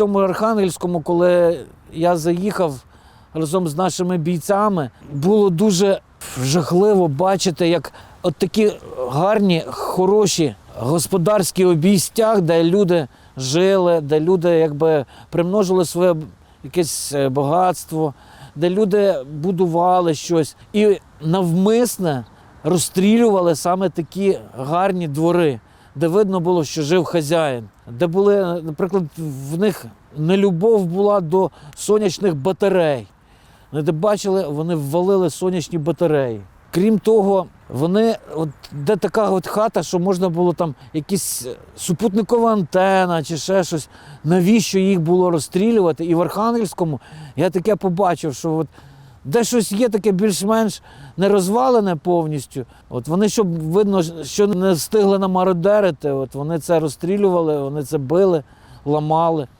цьому Архангельському, коли я заїхав разом з нашими бійцями, було дуже жахливо бачити, як от такі гарні, хороші господарські обійстях, де люди жили, де люди якби примножили своє якесь е, багатство, де люди будували щось і навмисне розстрілювали саме такі гарні двори, де видно було, що жив хазяїн, де були, наприклад, в них нелюбов була до сонячних батарей. Вони де бачили, вони ввалили сонячні батареї. Крім того, вони, от де така от хата, що можна було там якісь е, супутникова антена чи ще щось, навіщо їх було розстрілювати? І в Архангельському я таке побачив, що от де щось є таке більш-менш не розвалене повністю. От вони, щоб видно, що не встигли намародерити, от вони це розстрілювали, вони це били, ламали.